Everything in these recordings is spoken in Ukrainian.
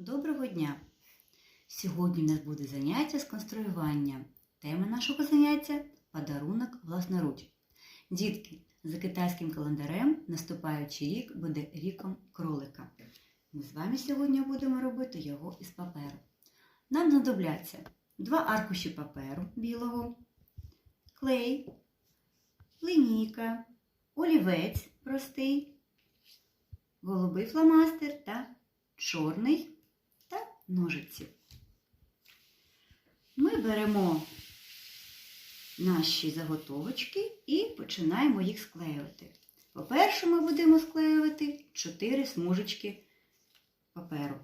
Доброго дня! Сьогодні у нас буде заняття з конструювання. Тема нашого заняття подарунок власноруч. Дітки, за китайським календарем наступаючий рік буде ріком кролика. Ми з вами сьогодні будемо робити його із паперу. Нам знадобляться два аркуші паперу білого, клей, линійка, олівець простий, голубий фломастер та чорний ножиці. Ми беремо наші заготовочки і починаємо їх склеювати. По-перше, ми будемо склеювати 4 смужечки паперу.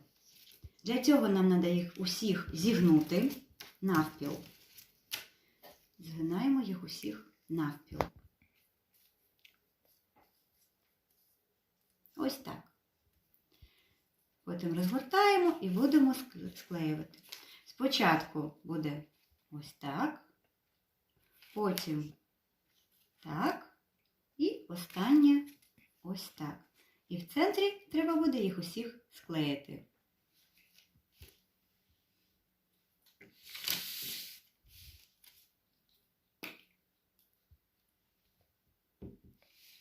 Для цього нам треба їх усіх зігнути навпіл. Згинаємо їх усіх навпіл. Ось так. Потім розгортаємо і будемо склеювати. Спочатку буде ось так, потім так, і останнє ось так. І в центрі треба буде їх усіх склеїти.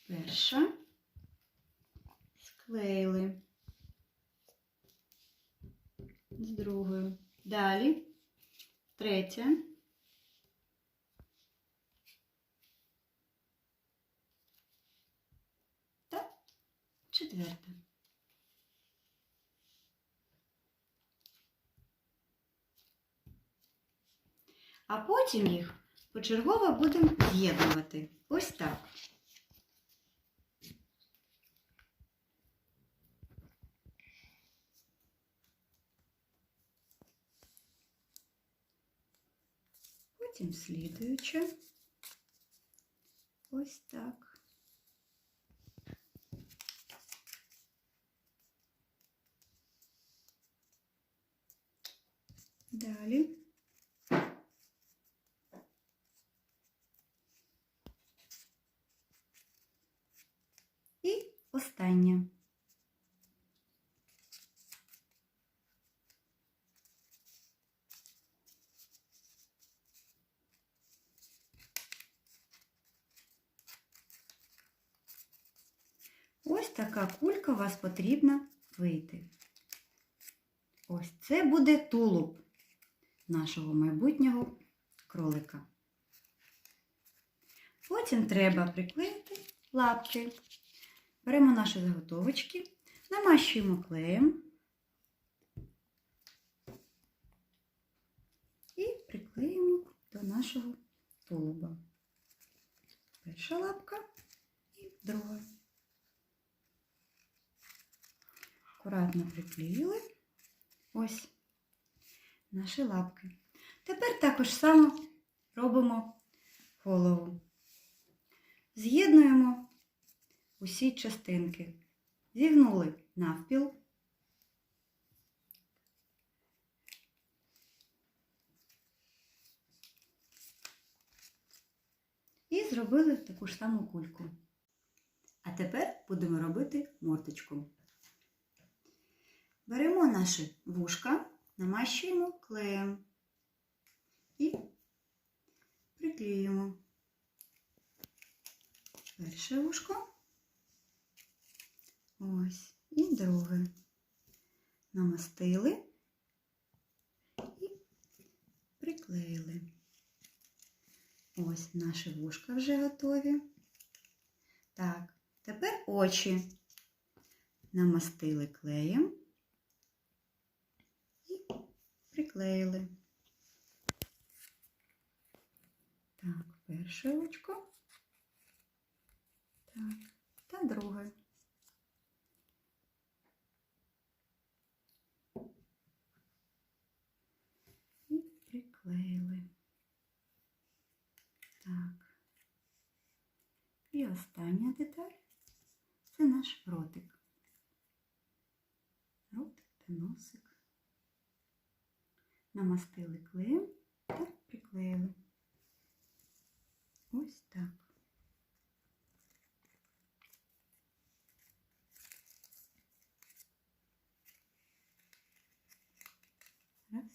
Перша склеїли з другою. Далі третя. Та четверта. А потім їх почергово будемо з'єднувати. Ось так. Потім слідуюче. Ось так. Далі. І останнє. Ось така кулька у вас потрібна вийти. Ось це буде тулуб нашого майбутнього кролика. Потім треба приклеїти лапки. Беремо наші заготовочки, намащуємо клеєм і приклеїмо до нашого тулуба. Перша лапка і друга. Акуратно приклеїли ось наші лапки. Тепер також само робимо голову. З'єднуємо усі частинки. Зігнули навпіл. І зробили таку ж саму кульку. А тепер будемо робити мордочку. Беремо наші вушка, намащуємо клеєм і приклеюємо перше вушко. Ось, і друге. Намастили і приклеїли. Ось наші вушка вже готові. Так, тепер очі намастили клеєм приклеїли. Так, перше очко. Так, та друге. І приклеїли. Так. І остання деталь це наш ротик. Ротик та носик намастили клеєм та приклеїли. Ось так. Раз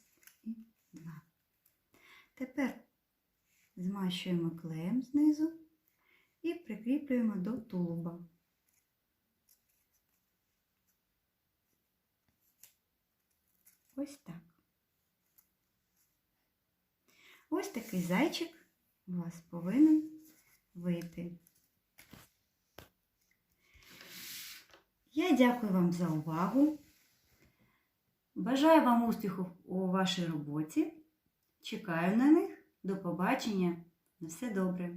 і два. Тепер змащуємо клеєм знизу і прикріплюємо до тулуба. Ось так. Ось такий зайчик у вас повинен вийти. Я дякую вам за увагу. Бажаю вам успіху у вашій роботі. Чекаю на них. До побачення. На все добре.